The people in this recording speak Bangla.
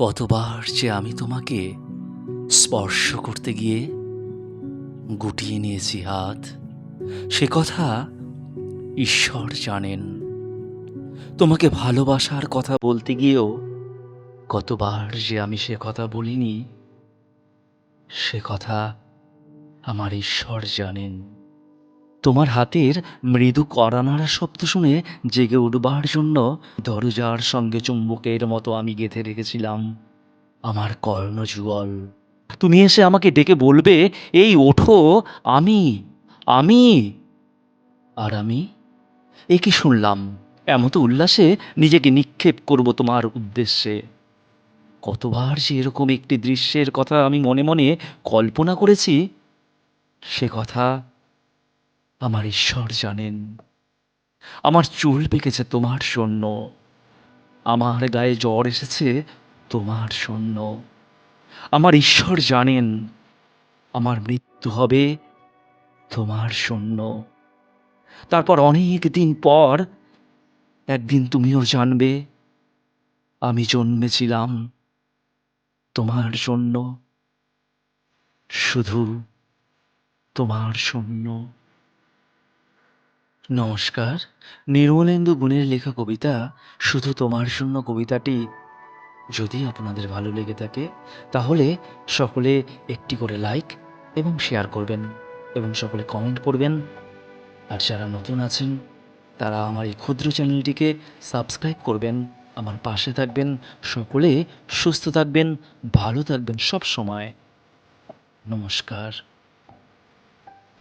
কতবার যে আমি তোমাকে স্পর্শ করতে গিয়ে গুটিয়ে নিয়েছি হাত, সে কথা ঈশ্বর জানেন। তোমাকে ভালোবাসার কথা বলতে গিয়েও কতবার যে আমি সে কথা বলিনি, সে কথা আমার ঈশ্বর জানেন। তোমার হাতের মৃদু কড়ানাড়া শব্দ শুনে জেগে উঠবার জন্য দরজার সঙ্গে চুম্বকের মতো আমি গেঁথে রেখেছিলাম। আমার কর্ণযুগল তুমি এসে আমাকে ডেকে বলবে, এই ওঠো, আমি আমি। আর আমি এ কি শুনলাম, এমতো উল্লাসে নিজেকে নিক্ষেপ করব তোমার উদ্দেশ্যে। কতবার যে এরকম একটি দৃশ্যের কথা আমি মনে মনে কল্পনা করেছি, সে কথা আমার ঈশ্বর জানেন। আমার চুল পেকেছে তোমার জন্য। আমার গায়ে জ্বর এসেছে তোমার জন্য। আমার ঈশ্বর জানেন, আমার মৃত্যু হবে তোমার জন্য। তারপর অনেক দিন পর একদিন তুমিও জানবে, আমি জন্মেছিলাম তোমার জন্য। শুধু তোমার জন্য। নমস্কার। নির্মলেন্দু গুণের লেখা কবিতা শুধু তোমার শূন্য কবিতাটি যদি আপনাদের ভালো লেগে থাকে, তাহলে সকলে একটি করে লাইক এবং শেয়ার করবেন এবং সকলে কমেন্ট করবেন। আর যারা নতুন আছেন, তারা আমার এই ক্ষুদ্র চ্যানেলটিকে সাবস্ক্রাইব করবেন, আমার পাশে থাকবেন, সকলে সুস্থ থাকবেন, ভালো থাকবেন সব সময়। নমস্কার।